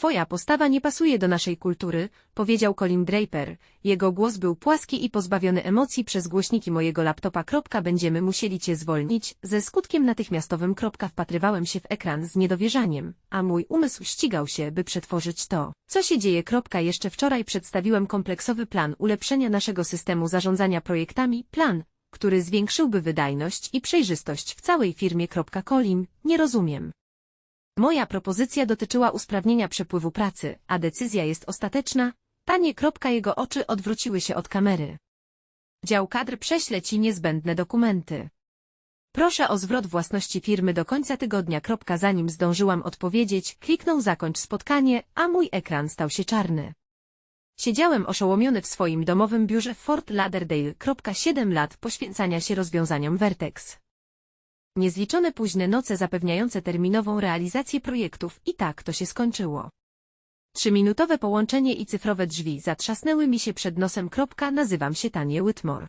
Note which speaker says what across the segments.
Speaker 1: Twoja postawa nie pasuje do naszej kultury, powiedział Colin Draper. Jego głos był płaski i pozbawiony emocji przez głośniki mojego laptopa. Będziemy musieli cię zwolnić. Ze skutkiem natychmiastowym. Wpatrywałem się w ekran z niedowierzaniem, a mój umysł ścigał się, by przetworzyć to. Co się dzieje? Jeszcze wczoraj przedstawiłem kompleksowy plan ulepszenia naszego systemu zarządzania projektami. Plan, który zwiększyłby wydajność i przejrzystość w całej firmie. Colin, nie rozumiem. Moja propozycja dotyczyła usprawnienia przepływu pracy, a decyzja jest ostateczna. Panie. Jego oczy odwróciły się od kamery. Dział kadr prześle Ci niezbędne dokumenty. Proszę o zwrot własności firmy do końca tygodnia. Zanim zdążyłam odpowiedzieć, kliknął zakończ spotkanie, a mój ekran stał się czarny. Siedziałem oszołomiony w swoim domowym biurze w Fort Lauderdale. 7 lat poświęcania się rozwiązaniom Vertex. Niezliczone późne noce zapewniające terminową realizację projektów i tak to się skończyło. Trzyminutowe połączenie i cyfrowe drzwi zatrzasnęły mi się przed nosem. Kropka, nazywam się Tanie Whitmore.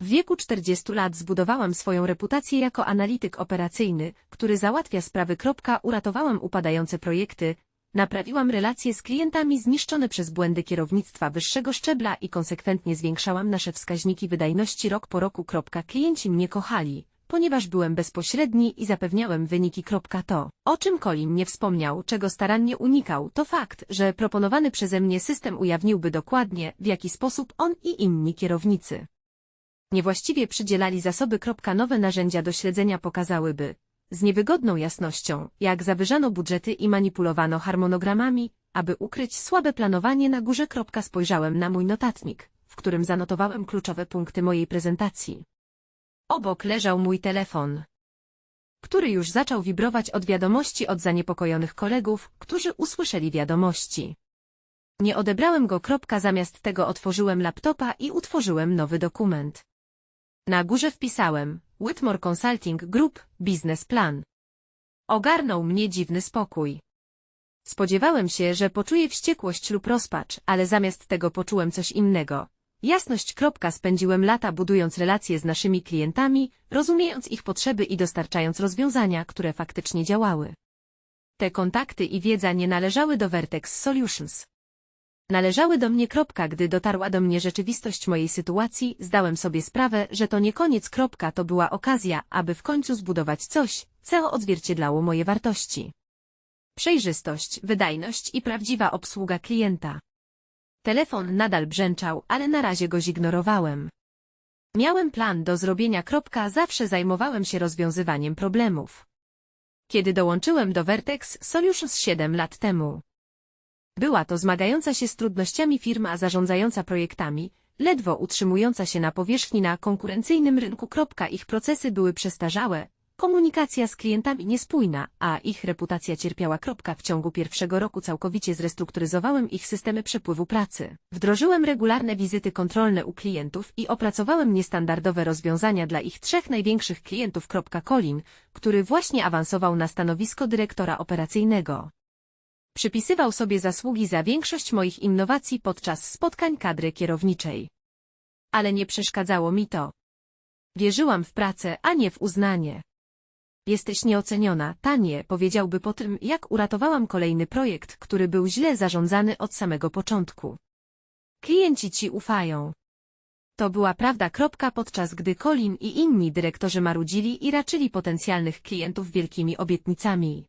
Speaker 1: W wieku 40 lat zbudowałam swoją reputację jako analityk operacyjny, który załatwia sprawy. Kropka, uratowałam upadające projekty, naprawiłam relacje z klientami zniszczone przez błędy kierownictwa wyższego szczebla i konsekwentnie zwiększałam nasze wskaźniki wydajności rok po roku. Klienci mnie kochali, ponieważ byłem bezpośredni i zapewniałem wyniki. To, o czym Colin nie wspomniał, czego starannie unikał, to fakt, że proponowany przeze mnie system ujawniłby dokładnie, w jaki sposób on i inni kierownicy niewłaściwie przydzielali zasoby. Nowe narzędzia do śledzenia pokazałyby, z niewygodną jasnością, jak zawyżano budżety i manipulowano harmonogramami, aby ukryć słabe planowanie na górze. Spojrzałem na mój notatnik, w którym zanotowałem kluczowe punkty mojej prezentacji. Obok leżał mój telefon, który już zaczął wibrować od wiadomości od zaniepokojonych kolegów, którzy usłyszeli wiadomości. Nie odebrałem go. Zamiast tego otworzyłem laptopa i utworzyłem nowy dokument. Na górze wpisałem Whitmore Consulting Group, biznesplan. Ogarnął mnie dziwny spokój. Spodziewałem się, że poczuję wściekłość lub rozpacz, ale zamiast tego poczułem coś innego. Jasność. Spędziłem lata budując relacje z naszymi klientami, rozumiejąc ich potrzeby i dostarczając rozwiązania, które faktycznie działały. Te kontakty i wiedza nie należały do Vertex Solutions. Należały do mnie. Gdy dotarła do mnie rzeczywistość mojej sytuacji, zdałem sobie sprawę, że to nie koniec. To była okazja, aby w końcu zbudować coś, co odzwierciedlało moje wartości. Przejrzystość, wydajność i prawdziwa obsługa klienta. Telefon nadal brzęczał, ale na razie go zignorowałem. Miałem plan do zrobienia. Kropka, zawsze zajmowałem się rozwiązywaniem problemów. Kiedy dołączyłem do Vertex Solutions 7 lat temu, była to zmagająca się z trudnościami firma zarządzająca projektami, ledwo utrzymująca się na powierzchni na konkurencyjnym rynku. Ich procesy były przestarzałe, komunikacja z klientami niespójna, a ich reputacja cierpiała. W ciągu pierwszego roku całkowicie zrestrukturyzowałem ich systemy przepływu pracy. Wdrożyłem regularne wizyty kontrolne u klientów i opracowałem niestandardowe rozwiązania dla ich trzech największych klientów. Colin, który właśnie awansował na stanowisko dyrektora operacyjnego. Przypisywał sobie zasługi za większość moich innowacji podczas spotkań kadry kierowniczej. Ale nie przeszkadzało mi to. Wierzyłam w pracę, a nie w uznanie. Jesteś nieoceniona, tanie, powiedziałby po tym, jak uratowałam kolejny projekt, który był źle zarządzany od samego początku. Klienci ci ufają. To była prawda. Podczas gdy Colin i inni dyrektorzy marudzili i raczyli potencjalnych klientów wielkimi obietnicami.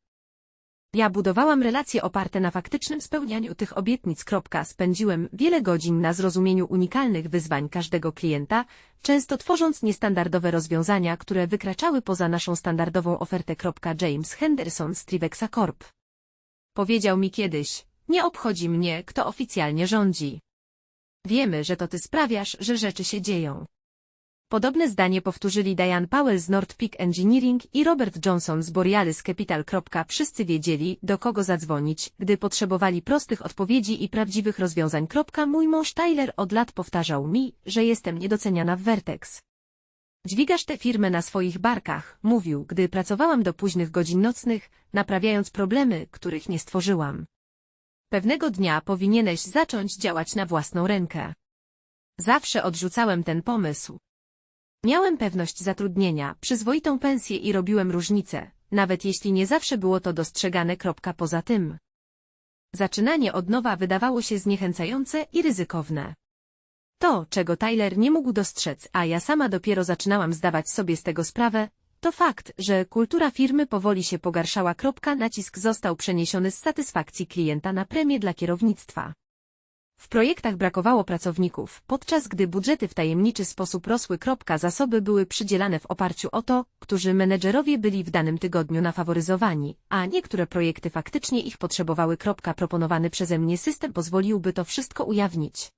Speaker 1: Ja budowałam relacje oparte na faktycznym spełnianiu tych obietnic. Spędziłem wiele godzin na zrozumieniu unikalnych wyzwań każdego klienta, często tworząc niestandardowe rozwiązania, które wykraczały poza naszą standardową ofertę. James Henderson z Trivexa Corp. Powiedział mi kiedyś, nie obchodzi mnie, kto oficjalnie rządzi. Wiemy, że to ty sprawiasz, że rzeczy się dzieją. Podobne zdanie powtórzyli Diane Powell z North Engineering i Robert Johnson z Borealis Capital. Wszyscy wiedzieli, do kogo zadzwonić, gdy potrzebowali prostych odpowiedzi i prawdziwych rozwiązań. Mój mąż Tyler od lat powtarzał mi, że jestem niedoceniana w Vertex. Dźwigasz tę firmę na swoich barkach, mówił, gdy pracowałam do późnych godzin nocnych, naprawiając problemy, których nie stworzyłam. Pewnego dnia powinieneś zacząć działać na własną rękę. Zawsze odrzucałem ten pomysł. Miałem pewność zatrudnienia, przyzwoitą pensję i robiłem różnicę, nawet jeśli nie zawsze było to dostrzegane. Poza tym. Zaczynanie od nowa wydawało się zniechęcające i ryzykowne. To, czego Tyler nie mógł dostrzec, a ja sama dopiero zaczynałam zdawać sobie z tego sprawę, to fakt, że kultura firmy powoli się pogarszała. Nacisk został przeniesiony z satysfakcji klienta na premię dla kierownictwa. W projektach brakowało pracowników, podczas gdy budżety w tajemniczy sposób rosły. Zasoby były przydzielane w oparciu o to, którzy menedżerowie byli w danym tygodniu nafaworyzowani, a niektóre projekty faktycznie ich potrzebowały. Proponowany przeze mnie system pozwoliłby to wszystko ujawnić.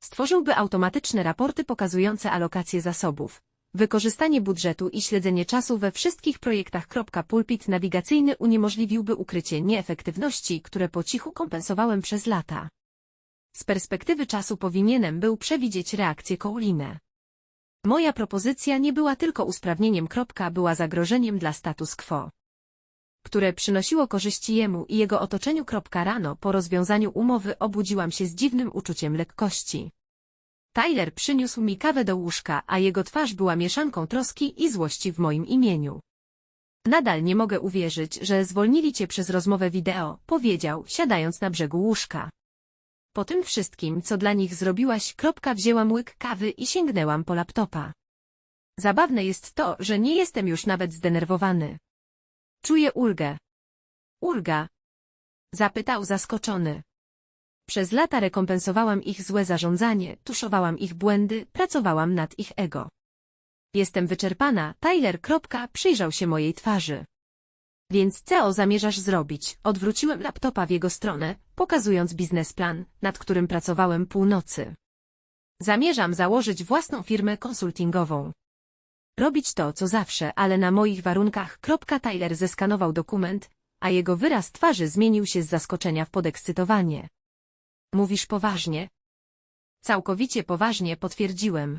Speaker 1: Stworzyłby automatyczne raporty pokazujące alokację zasobów, wykorzystanie budżetu i śledzenie czasu we wszystkich projektach. Pulpit nawigacyjny uniemożliwiłby ukrycie nieefektywności, które po cichu kompensowałem przez lata. Z perspektywy czasu powinienem był przewidzieć reakcję Koulinę. Moja propozycja nie była tylko usprawnieniem. Była zagrożeniem dla status quo które przynosiło korzyści jemu i jego otoczeniu. Rano po rozwiązaniu umowy obudziłam się z dziwnym uczuciem lekkości. Tyler przyniósł mi kawę do łóżka, a jego twarz była mieszanką troski i złości w moim imieniu. Nadal nie mogę uwierzyć, że zwolnili cię przez rozmowę wideo, powiedział, siadając na brzegu łóżka. Po tym wszystkim, co dla nich zrobiłaś, kropka wzięłam łyk kawy i sięgnęłam po laptopa. Zabawne jest to, że nie jestem już nawet zdenerwowany. Czuję ulgę. Ulga? Zapytał zaskoczony. Przez lata rekompensowałam ich złe zarządzanie, tuszowałam ich błędy, pracowałam nad ich ego. Jestem wyczerpana, Tyler. Przyjrzał się mojej twarzy. Więc co zamierzasz zrobić? Odwróciłem laptopa w jego stronę, pokazując biznesplan, nad którym pracowałem północy. Zamierzam założyć własną firmę konsultingową. Robić to, co zawsze, ale na moich warunkach. Tyler zeskanował dokument, a jego wyraz twarzy zmienił się z zaskoczenia w podekscytowanie. Mówisz poważnie? Całkowicie poważnie potwierdziłem.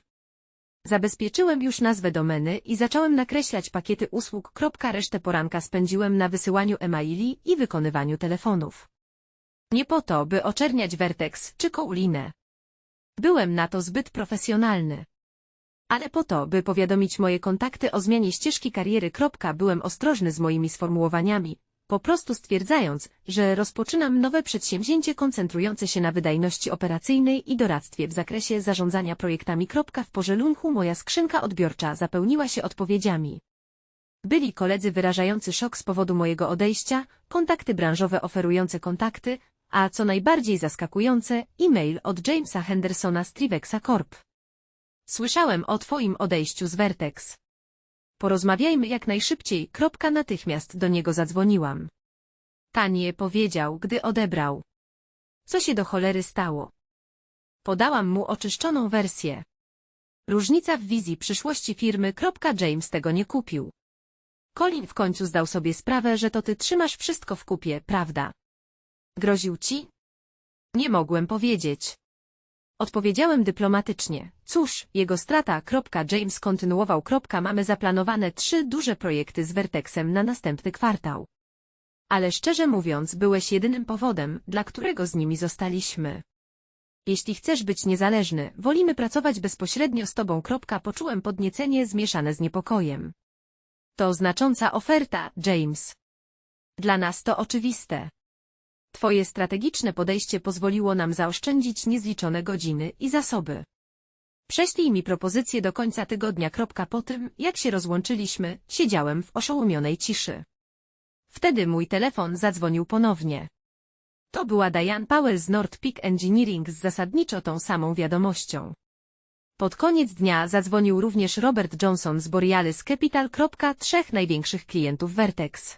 Speaker 1: Zabezpieczyłem już nazwę domeny i zacząłem nakreślać pakiety usług. Resztę poranka spędziłem na wysyłaniu e-maili i wykonywaniu telefonów. Nie po to, by oczerniać Vertex czy Koulinę. Byłem na to zbyt profesjonalny. Ale po to, by powiadomić moje kontakty o zmianie ścieżki kariery. Byłem ostrożny z moimi sformułowaniami, po prostu stwierdzając, że rozpoczynam nowe przedsięwzięcie koncentrujące się na wydajności operacyjnej i doradztwie w zakresie zarządzania projektami. W pożelunku moja skrzynka odbiorcza zapełniła się odpowiedziami. Byli koledzy wyrażający szok z powodu mojego odejścia, kontakty branżowe oferujące kontakty, a co najbardziej zaskakujące, e-mail od Jamesa Hendersona z Trivexa Corp. Słyszałem o twoim odejściu z Vertex. Porozmawiajmy jak najszybciej. Kropka natychmiast do niego zadzwoniłam. Tanie powiedział, gdy odebrał. Co się do cholery stało? Podałam mu oczyszczoną wersję. Różnica w wizji przyszłości firmy. James tego nie kupił. Colin w końcu zdał sobie sprawę, że to ty trzymasz wszystko w kupie, prawda? Groził ci? Nie mogłem powiedzieć. Odpowiedziałem dyplomatycznie. Cóż, jego strata. James kontynuował. Mamy zaplanowane trzy duże projekty z Vertexem na następny kwartał. Ale szczerze mówiąc, byłeś jedynym powodem, dla którego z nimi zostaliśmy. Jeśli chcesz być niezależny, wolimy pracować bezpośrednio z tobą. Poczułem podniecenie zmieszane z niepokojem. To znacząca oferta, James. Dla nas to oczywiste. Twoje strategiczne podejście pozwoliło nam zaoszczędzić niezliczone godziny i zasoby. Prześlij mi propozycję do końca tygodnia. Po tym, jak się rozłączyliśmy, siedziałem w oszołomionej ciszy. Wtedy mój telefon zadzwonił ponownie. To była Diane Powell z North Peak Engineering z zasadniczo tą samą wiadomością. Pod koniec dnia zadzwonił również Robert Johnson z Borealis Capital. Trzech największych klientów Vertex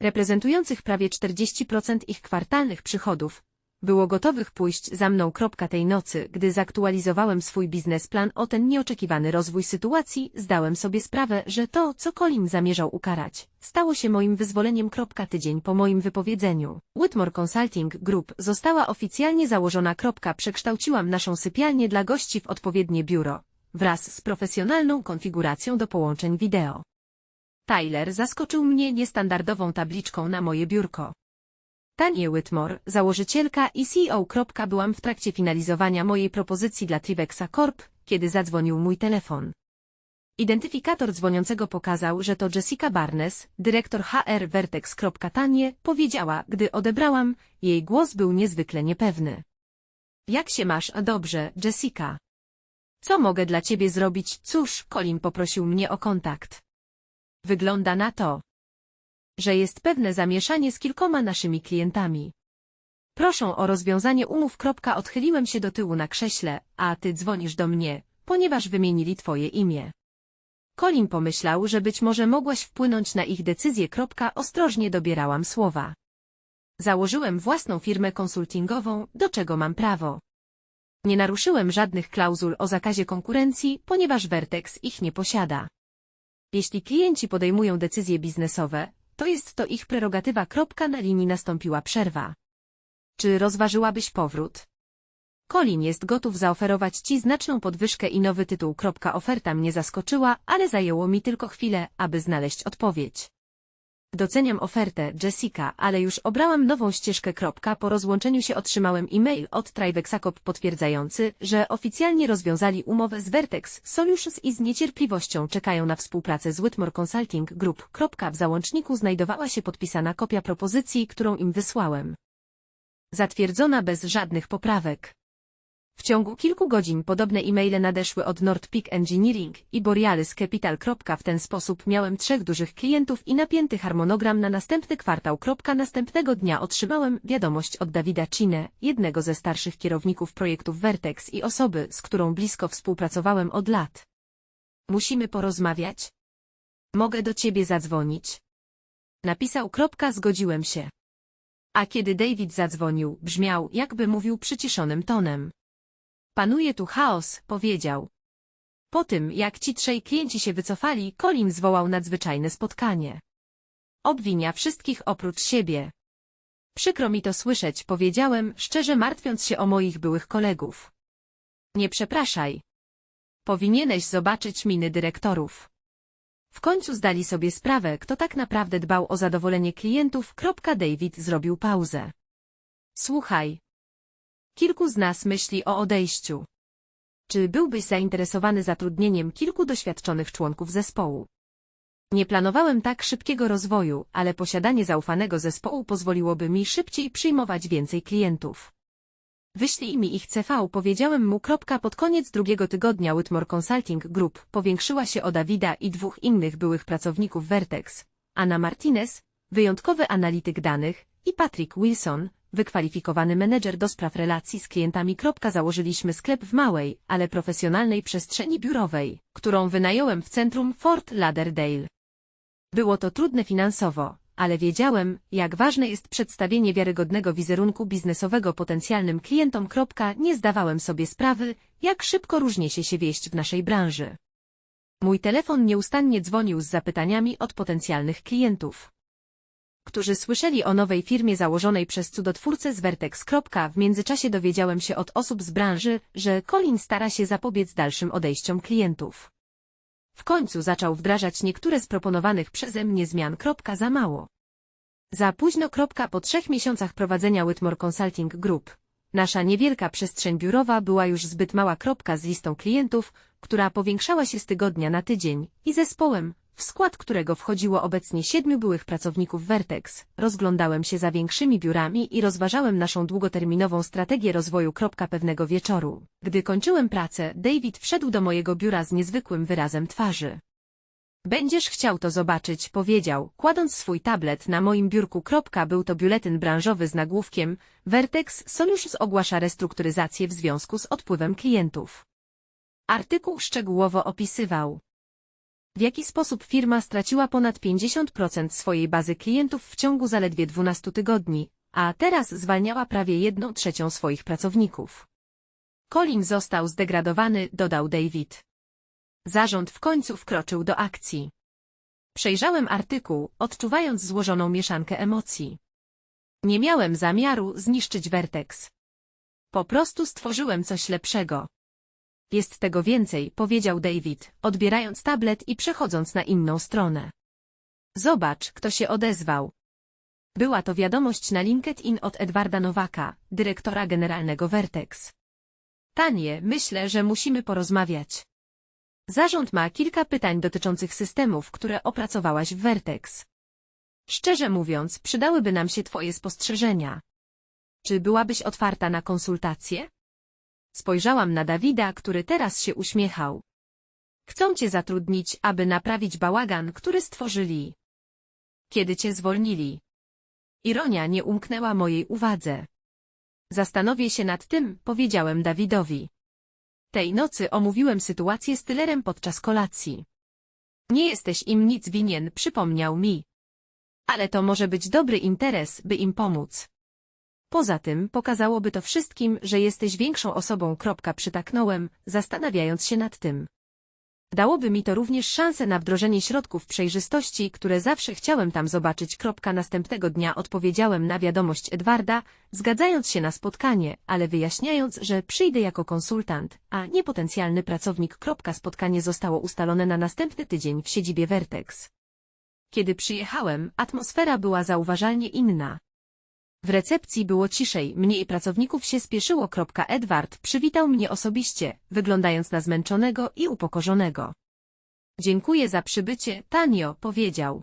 Speaker 1: reprezentujących prawie 40% ich kwartalnych przychodów, było gotowych pójść za mną. Tej nocy, gdy zaktualizowałem swój biznesplan o ten nieoczekiwany rozwój sytuacji, zdałem sobie sprawę, że to, co Colin zamierzał ukarać, stało się moim wyzwoleniem. Tydzień po moim wypowiedzeniu, Whitmore Consulting Group została oficjalnie założona. Przekształciłam naszą sypialnię dla gości w odpowiednie biuro, wraz z profesjonalną konfiguracją do połączeń wideo. Tyler zaskoczył mnie niestandardową tabliczką na moje biurko. Tanie Whitmore, założycielka i CEO. Byłam w trakcie finalizowania mojej propozycji dla Trivexa Corp, kiedy zadzwonił mój telefon. Identyfikator dzwoniącego pokazał, że to Jessica Barnes, dyrektor HR Vertex.tanie, powiedziała, gdy odebrałam, jej głos był niezwykle niepewny. Jak się masz? Dobrze, Jessica. Co mogę dla ciebie zrobić? Cóż, Colin poprosił mnie o kontakt. Wygląda na to, że jest pewne zamieszanie z kilkoma naszymi klientami. Proszę o rozwiązanie umów. Odchyliłem się do tyłu na krześle, a ty dzwonisz do mnie, ponieważ wymienili twoje imię. Colin pomyślał, że być może mogłaś wpłynąć na ich decyzję. Ostrożnie dobierałam słowa. Założyłem własną firmę konsultingową, do czego mam prawo. Nie naruszyłem żadnych klauzul o zakazie konkurencji, ponieważ Vertex ich nie posiada. Jeśli klienci podejmują decyzje biznesowe, to jest to ich prerogatywa. Na linii nastąpiła przerwa. Czy rozważyłabyś powrót? Colin jest gotów zaoferować Ci znaczną podwyżkę i nowy tytuł. Oferta mnie zaskoczyła, ale zajęło mi tylko chwilę, aby znaleźć odpowiedź. Doceniam ofertę, Jessica, ale już obrałam nową ścieżkę. Po rozłączeniu się otrzymałem e-mail od Trivexacop potwierdzający, że oficjalnie rozwiązali umowę z Vertex Solutions i z niecierpliwością czekają na współpracę z Whitmore Consulting Group. W załączniku znajdowała się podpisana kopia propozycji, którą im wysłałem. Zatwierdzona bez żadnych poprawek. W ciągu kilku godzin podobne e-maile nadeszły od Nordpeak Engineering i Borealis Capital. W ten sposób miałem trzech dużych klientów i napięty harmonogram na następny kwartał. Następnego dnia otrzymałem wiadomość od Davida Cine, jednego ze starszych kierowników projektów Vertex i osoby, z którą blisko współpracowałem od lat. Musimy porozmawiać? Mogę do ciebie zadzwonić? Napisał. Zgodziłem się. A kiedy David zadzwonił, brzmiał, jakby mówił przyciszonym tonem. Panuje tu chaos, powiedział. Po tym, jak ci trzej klienci się wycofali, Colin zwołał nadzwyczajne spotkanie. Obwinia wszystkich oprócz siebie. Przykro mi to słyszeć, powiedziałem, szczerze martwiąc się o moich byłych kolegów. Nie przepraszaj. Powinieneś zobaczyć miny dyrektorów. W końcu zdali sobie sprawę, kto tak naprawdę dbał o zadowolenie klientów. David zrobił pauzę. Słuchaj, Kilku z nas myśli o odejściu. Czy byłbyś zainteresowany zatrudnieniem kilku doświadczonych członków zespołu? Nie planowałem tak szybkiego rozwoju, ale posiadanie zaufanego zespołu pozwoliłoby mi szybciej przyjmować więcej klientów. Wyślij mi ich CV, powiedziałem mu. Pod koniec drugiego tygodnia Whitmore Consulting Group powiększyła się o Dawida i dwóch innych byłych pracowników Vertex, Anna Martinez, wyjątkowy analityk danych, i Patrick Wilson, wykwalifikowany menedżer do spraw relacji z klientami. Założyliśmy sklep w małej, ale profesjonalnej przestrzeni biurowej, którą wynająłem w centrum Fort Lauderdale. Było to trudne finansowo, ale wiedziałem, jak ważne jest przedstawienie wiarygodnego wizerunku biznesowego potencjalnym klientom. Nie zdawałem sobie sprawy, jak szybko różnie się się wieść w naszej branży. Mój telefon nieustannie dzwonił z zapytaniami od potencjalnych klientów którzy słyszeli o nowej firmie założonej przez cudotwórcę z Vertex. W międzyczasie dowiedziałem się od osób z branży, że Colin stara się zapobiec dalszym odejściom klientów. W końcu zaczął wdrażać niektóre z proponowanych przeze mnie zmian. Za mało. Za późno. Po trzech miesiącach prowadzenia Whitmore Consulting Group, nasza niewielka przestrzeń biurowa była już zbyt mała. Z listą klientów, która powiększała się z tygodnia na tydzień, i zespołem, w skład którego wchodziło obecnie siedmiu byłych pracowników Vertex, rozglądałem się za większymi biurami i rozważałem naszą długoterminową strategię rozwoju. Pewnego wieczoru, gdy kończyłem pracę, David wszedł do mojego biura z niezwykłym wyrazem twarzy. Będziesz chciał to zobaczyć, powiedział, kładąc swój tablet na moim biurku. Był to biuletyn branżowy z nagłówkiem Vertex Solutions ogłasza restrukturyzację w związku z odpływem klientów. Artykuł szczegółowo opisywał w jaki sposób firma straciła ponad 50% swojej bazy klientów w ciągu zaledwie 12 tygodni, a teraz zwalniała prawie jedną trzecią swoich pracowników. Colin został zdegradowany, dodał David. Zarząd w końcu wkroczył do akcji. Przejrzałem artykuł, odczuwając złożoną mieszankę emocji. Nie miałem zamiaru zniszczyć Vertex. Po prostu stworzyłem coś lepszego. Jest tego więcej, powiedział David, odbierając tablet i przechodząc na inną stronę. Zobacz, kto się odezwał. Była to wiadomość na LinkedIn od Edwarda Nowaka, dyrektora generalnego Vertex. Tanie, myślę, że musimy porozmawiać. Zarząd ma kilka pytań dotyczących systemów, które opracowałaś w Vertex. Szczerze mówiąc, przydałyby nam się Twoje spostrzeżenia. Czy byłabyś otwarta na konsultacje? Spojrzałam na Dawida, który teraz się uśmiechał. Chcą cię zatrudnić, aby naprawić bałagan, który stworzyli. Kiedy cię zwolnili. Ironia nie umknęła mojej uwadze. Zastanowię się nad tym, powiedziałem Dawidowi. Tej nocy omówiłem sytuację z Tylerem podczas kolacji. Nie jesteś im nic winien, przypomniał mi. Ale to może być dobry interes, by im pomóc. Poza tym pokazałoby to wszystkim, że jesteś większą osobą. Przytaknąłem, zastanawiając się nad tym. Dałoby mi to również szansę na wdrożenie środków przejrzystości, które zawsze chciałem tam zobaczyć. Następnego dnia odpowiedziałem na wiadomość Edwarda, zgadzając się na spotkanie, ale wyjaśniając, że przyjdę jako konsultant, a nie potencjalny pracownik. Spotkanie zostało ustalone na następny tydzień w siedzibie Vertex. Kiedy przyjechałem, atmosfera była zauważalnie inna. W recepcji było ciszej, mniej pracowników się spieszyło. Edward przywitał mnie osobiście, wyglądając na zmęczonego i upokorzonego. Dziękuję za przybycie, Tanio, powiedział.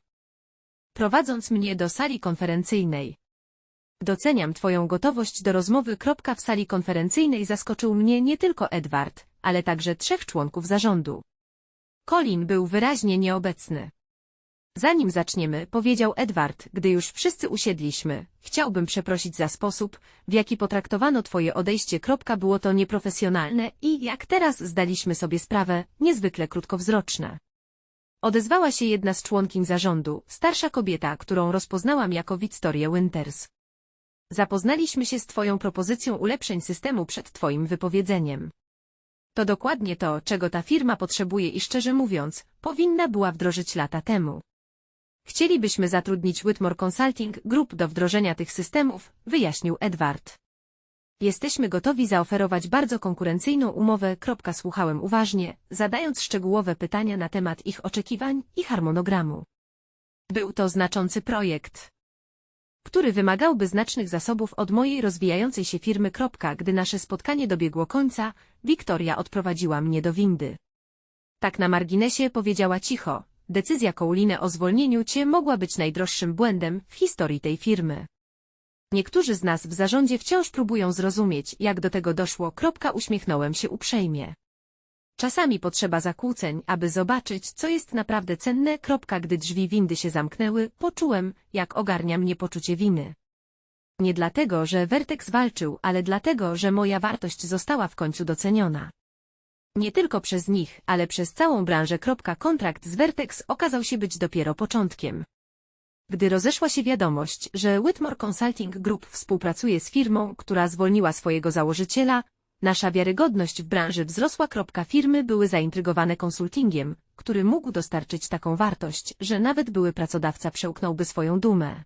Speaker 1: Prowadząc mnie do sali konferencyjnej. Doceniam Twoją gotowość do rozmowy. W sali konferencyjnej zaskoczył mnie nie tylko Edward, ale także trzech członków zarządu. Colin był wyraźnie nieobecny. Zanim zaczniemy, powiedział Edward, gdy już wszyscy usiedliśmy, chciałbym przeprosić za sposób, w jaki potraktowano twoje odejście. Było to nieprofesjonalne i, jak teraz zdaliśmy sobie sprawę, niezwykle krótkowzroczne. Odezwała się jedna z członkiń zarządu, starsza kobieta, którą rozpoznałam jako Victoria Winters. Zapoznaliśmy się z twoją propozycją ulepszeń systemu przed twoim wypowiedzeniem. To dokładnie to, czego ta firma potrzebuje i szczerze mówiąc, powinna była wdrożyć lata temu. Chcielibyśmy zatrudnić Whitmore Consulting Group do wdrożenia tych systemów, wyjaśnił Edward. Jesteśmy gotowi zaoferować bardzo konkurencyjną umowę. Słuchałem uważnie, zadając szczegółowe pytania na temat ich oczekiwań i harmonogramu. Był to znaczący projekt, który wymagałby znacznych zasobów od mojej rozwijającej się firmy. Gdy nasze spotkanie dobiegło końca, Wiktoria odprowadziła mnie do windy. Tak na marginesie powiedziała cicho, decyzja Coulina o zwolnieniu cię mogła być najdroższym błędem w historii tej firmy. Niektórzy z nas w zarządzie wciąż próbują zrozumieć, jak do tego doszło. Kropka uśmiechnąłem się uprzejmie. Czasami potrzeba zakłóceń, aby zobaczyć, co jest naprawdę cenne. Kropka, gdy drzwi windy się zamknęły, poczułem, jak ogarnia mnie poczucie winy. Nie dlatego, że Vertex walczył, ale dlatego, że moja wartość została w końcu doceniona. Nie tylko przez nich, ale przez całą branżę. Kontrakt z Vertex okazał się być dopiero początkiem. Gdy rozeszła się wiadomość, że Whitmore Consulting Group współpracuje z firmą, która zwolniła swojego założyciela, nasza wiarygodność w branży wzrosła. Firmy były zaintrygowane konsultingiem, który mógł dostarczyć taką wartość, że nawet były pracodawca przełknąłby swoją dumę.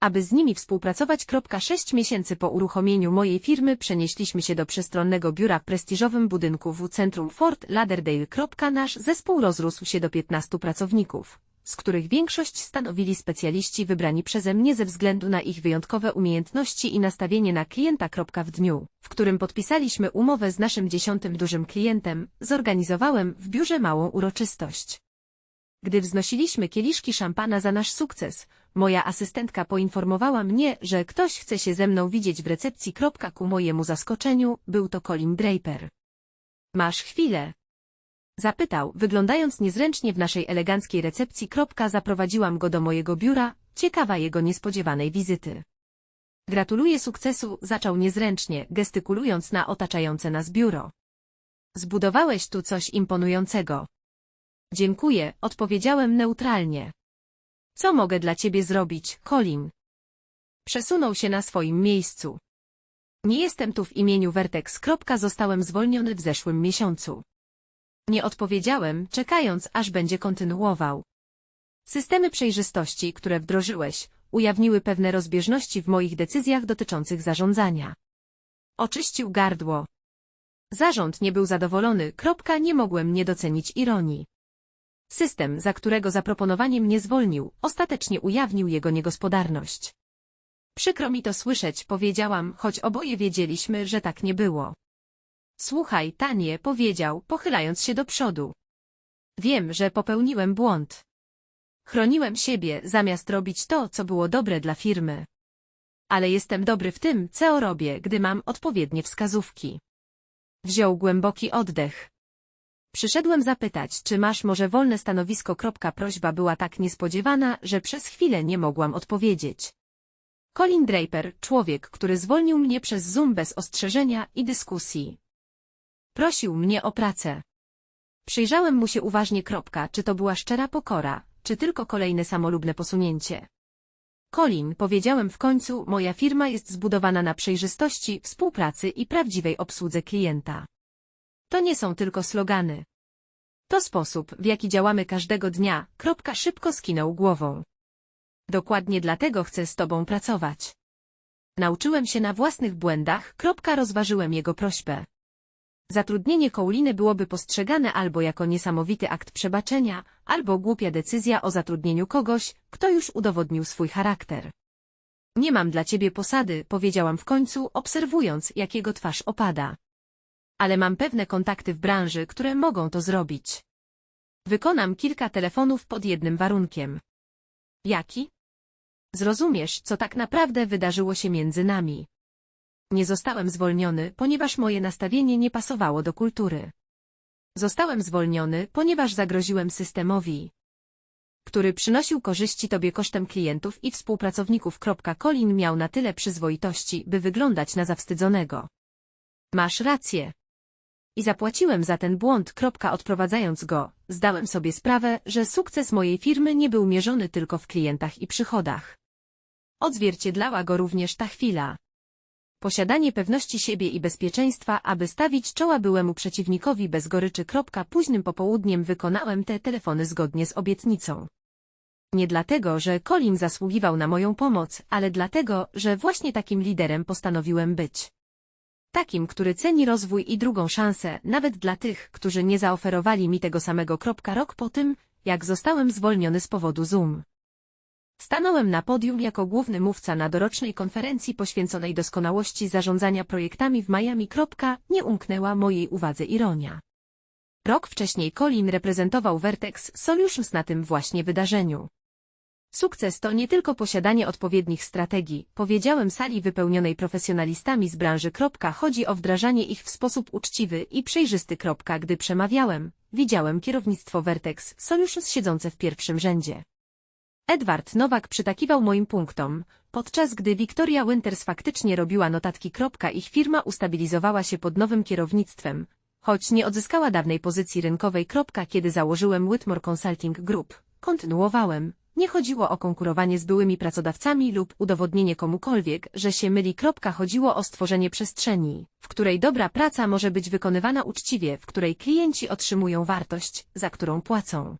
Speaker 1: Aby z nimi współpracować. Sześć miesięcy po uruchomieniu mojej firmy przenieśliśmy się do przestronnego biura w prestiżowym budynku w centrum Fort Lauderdale. Nasz zespół rozrósł się do 15 pracowników, z których większość stanowili specjaliści wybrani przeze mnie ze względu na ich wyjątkowe umiejętności i nastawienie na klienta. W dniu, w którym podpisaliśmy umowę z naszym dziesiątym dużym klientem, zorganizowałem w biurze małą uroczystość. Gdy wznosiliśmy kieliszki szampana za nasz sukces, moja asystentka poinformowała mnie, że ktoś chce się ze mną widzieć w recepcji. Ku mojemu zaskoczeniu, był to Colin Draper. Masz chwilę? Zapytał, wyglądając niezręcznie w naszej eleganckiej recepcji. Zaprowadziłam go do mojego biura, ciekawa jego niespodziewanej wizyty. Gratuluję sukcesu, zaczął niezręcznie, gestykulując na otaczające nas biuro. Zbudowałeś tu coś imponującego. Dziękuję, odpowiedziałem neutralnie. Co mogę dla ciebie zrobić, Colin? Przesunął się na swoim miejscu. Nie jestem tu w imieniu Vertex. Zostałem zwolniony w zeszłym miesiącu. Nie odpowiedziałem, czekając, aż będzie kontynuował. Systemy przejrzystości, które wdrożyłeś, ujawniły pewne rozbieżności w moich decyzjach dotyczących zarządzania. Oczyścił gardło. Zarząd nie był zadowolony. Nie mogłem nie docenić ironii. System, za którego zaproponowanie mnie zwolnił, ostatecznie ujawnił jego niegospodarność. Przykro mi to słyszeć, powiedziałam, choć oboje wiedzieliśmy, że tak nie było. Słuchaj, Tanie, powiedział, pochylając się do przodu. Wiem, że popełniłem błąd. Chroniłem siebie, zamiast robić to, co było dobre dla firmy. Ale jestem dobry w tym, co robię, gdy mam odpowiednie wskazówki. Wziął głęboki oddech. Przyszedłem zapytać, czy masz może wolne stanowisko. Prośba była tak niespodziewana, że przez chwilę nie mogłam odpowiedzieć. Colin Draper, człowiek, który zwolnił mnie przez Zoom bez ostrzeżenia i dyskusji. Prosił mnie o pracę. Przyjrzałem mu się uważnie. Czy to była szczera pokora, czy tylko kolejne samolubne posunięcie. Colin, powiedziałem w końcu, moja firma jest zbudowana na przejrzystości, współpracy i prawdziwej obsłudze klienta. To nie są tylko slogany. To sposób, w jaki działamy każdego dnia, kropka szybko skinął głową. Dokładnie dlatego chcę z tobą pracować. Nauczyłem się na własnych błędach, kropka rozważyłem jego prośbę. Zatrudnienie Kouliny byłoby postrzegane albo jako niesamowity akt przebaczenia, albo głupia decyzja o zatrudnieniu kogoś, kto już udowodnił swój charakter. Nie mam dla ciebie posady, powiedziałam w końcu, obserwując, jak jego twarz opada. Ale mam pewne kontakty w branży, które mogą to zrobić. Wykonam kilka telefonów pod jednym warunkiem. Jaki? Zrozumiesz, co tak naprawdę wydarzyło się między nami. Nie zostałem zwolniony, ponieważ moje nastawienie nie pasowało do kultury. Zostałem zwolniony, ponieważ zagroziłem systemowi, który przynosił korzyści tobie kosztem klientów i współpracowników. Colin miał na tyle przyzwoitości, by wyglądać na zawstydzonego. Masz rację. I zapłaciłem za ten błąd. Odprowadzając go, zdałem sobie sprawę, że sukces mojej firmy nie był mierzony tylko w klientach i przychodach. Odzwierciedlała go również ta chwila. Posiadanie pewności siebie i bezpieczeństwa, aby stawić czoła byłemu przeciwnikowi bez goryczy. Późnym popołudniem wykonałem te telefony zgodnie z obietnicą. Nie dlatego, że Colin zasługiwał na moją pomoc, ale dlatego, że właśnie takim liderem postanowiłem być. Takim, który ceni rozwój i drugą szansę, nawet dla tych, którzy nie zaoferowali mi tego samego. Rok po tym, jak zostałem zwolniony z powodu Zoom. Stanąłem na podium jako główny mówca na dorocznej konferencji poświęconej doskonałości zarządzania projektami w Miami. Nie umknęła mojej uwadze ironia. Rok wcześniej Colin reprezentował Vertex Solutions na tym właśnie wydarzeniu. Sukces to nie tylko posiadanie odpowiednich strategii, powiedziałem sali wypełnionej profesjonalistami z branży. Chodzi o wdrażanie ich w sposób uczciwy i przejrzysty. Gdy przemawiałem, widziałem kierownictwo Vertex Solutions siedzące w pierwszym rzędzie. Edward Nowak przytakiwał moim punktom, podczas gdy Victoria Winters faktycznie robiła notatki. Ich firma ustabilizowała się pod nowym kierownictwem, choć nie odzyskała dawnej pozycji rynkowej. Kiedy założyłem Whitmore Consulting Group, kontynuowałem, nie chodziło o konkurowanie z byłymi pracodawcami lub udowodnienie komukolwiek, że się myli. Chodziło o stworzenie przestrzeni, w której dobra praca może być wykonywana uczciwie, w której klienci otrzymują wartość, za którą płacą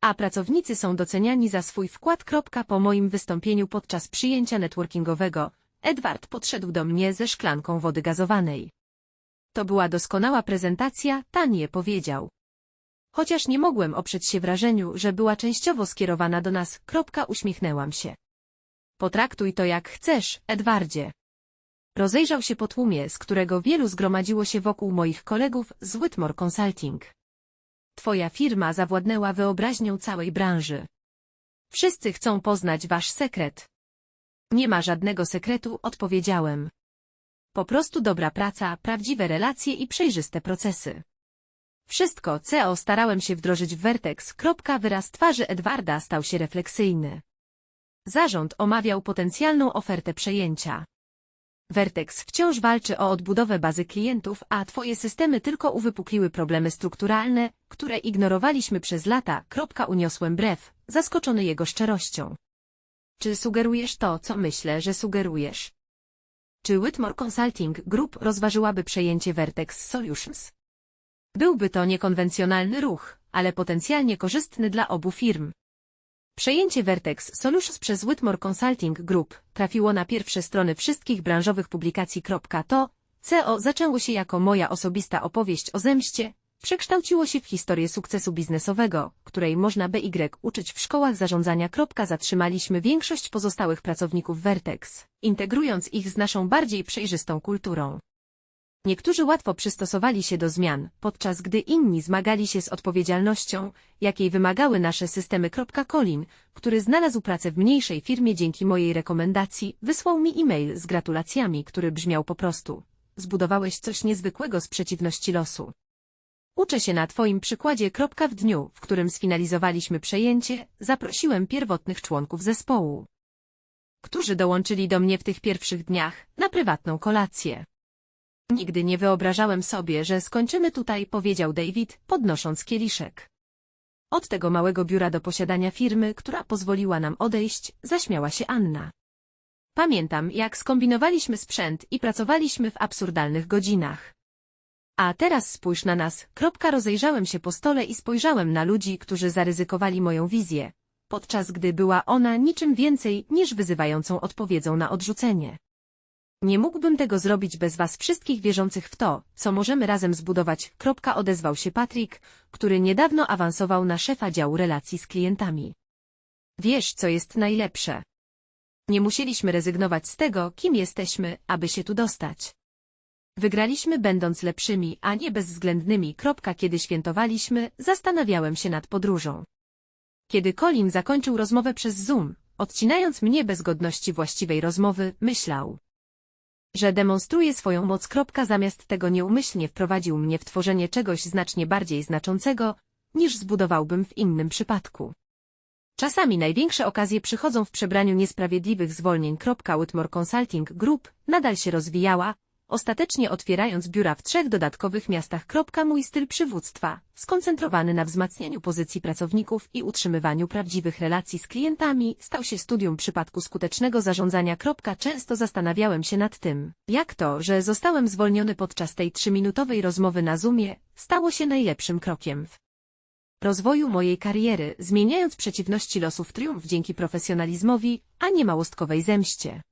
Speaker 1: a pracownicy są doceniani za swój wkład. Po moim wystąpieniu podczas przyjęcia networkingowego, Edward podszedł do mnie ze szklanką wody gazowanej. To była doskonała prezentacja, tanie powiedział. Chociaż nie mogłem oprzeć się wrażeniu, że była częściowo skierowana do nas, kropka uśmiechnęłam się. Potraktuj to jak chcesz, Edwardzie. Rozejrzał się po tłumie, z którego wielu zgromadziło się wokół moich kolegów z Whitmore Consulting. Twoja firma zawładnęła wyobraźnią całej branży. Wszyscy chcą poznać wasz sekret. Nie ma żadnego sekretu, odpowiedziałem. Po prostu dobra praca, prawdziwe relacje i przejrzyste procesy. Wszystko, co starałem się wdrożyć w Vertex. Wyraz twarzy Edwarda stał się refleksyjny. Zarząd omawiał potencjalną ofertę przejęcia. Vertex wciąż walczy o odbudowę bazy klientów, a Twoje systemy tylko uwypukliły problemy strukturalne, które ignorowaliśmy przez lata. Uniosłem brew, zaskoczony jego szczerością. Czy sugerujesz to, co myślę, że sugerujesz? Czy Whitmore Consulting Group rozważyłaby przejęcie Vertex Solutions? Byłby to niekonwencjonalny ruch, ale potencjalnie korzystny dla obu firm. Przejęcie Vertex Solutions przez Whitmore Consulting Group trafiło na pierwsze strony wszystkich branżowych publikacji. To, CO zaczęło się jako moja osobista opowieść o zemście, przekształciło się w historię sukcesu biznesowego, której można BY uczyć w szkołach zarządzania. Zatrzymaliśmy większość pozostałych pracowników Vertex, integrując ich z naszą bardziej przejrzystą kulturą. Niektórzy łatwo przystosowali się do zmian, podczas gdy inni zmagali się z odpowiedzialnością, jakiej wymagały nasze systemy. Colin, który znalazł pracę w mniejszej firmie dzięki mojej rekomendacji, wysłał mi e-mail z gratulacjami, który brzmiał po prostu. Zbudowałeś coś niezwykłego z przeciwności losu. Uczę się na Twoim przykładzie. W dniu, w którym sfinalizowaliśmy przejęcie, zaprosiłem pierwotnych członków zespołu, którzy dołączyli do mnie w tych pierwszych dniach, na prywatną kolację. Nigdy nie wyobrażałem sobie, że skończymy tutaj, powiedział David, podnosząc kieliszek. Od tego małego biura do posiadania firmy, która pozwoliła nam odejść, zaśmiała się Anna. Pamiętam, jak skombinowaliśmy sprzęt i pracowaliśmy w absurdalnych godzinach. A teraz spójrz na nas, kropka rozejrzałem się po stole i spojrzałem na ludzi, którzy zaryzykowali moją wizję, podczas gdy była ona niczym więcej niż wyzywającą odpowiedzią na odrzucenie. Nie mógłbym tego zrobić bez was wszystkich wierzących w to, co możemy razem zbudować. Kropka odezwał się Patrick, który niedawno awansował na szefa działu relacji z klientami. Wiesz, co jest najlepsze. Nie musieliśmy rezygnować z tego, kim jesteśmy, aby się tu dostać. Wygraliśmy będąc lepszymi, a nie bezwzględnymi. Kropka, kiedy świętowaliśmy, zastanawiałem się nad podróżą. Kiedy Colin zakończył rozmowę przez Zoom, odcinając mnie bez godności właściwej rozmowy, myślał, że demonstruje swoją moc. Zamiast tego nieumyślnie wprowadził mnie w tworzenie czegoś znacznie bardziej znaczącego, niż zbudowałbym w innym przypadku. Czasami największe okazje przychodzą w przebraniu niesprawiedliwych zwolnień. Whitmore Consulting Group nadal się rozwijała, ostatecznie otwierając biura w trzech dodatkowych miastach. Mój styl przywództwa, skoncentrowany na wzmacnianiu pozycji pracowników i utrzymywaniu prawdziwych relacji z klientami, stał się studium przypadku skutecznego zarządzania. Często zastanawiałem się nad tym, jak to, że zostałem zwolniony podczas tej trzyminutowej rozmowy na Zoomie, stało się najlepszym krokiem w rozwoju mojej kariery, zmieniając przeciwności losu triumf dzięki profesjonalizmowi, a nie małostkowej zemście.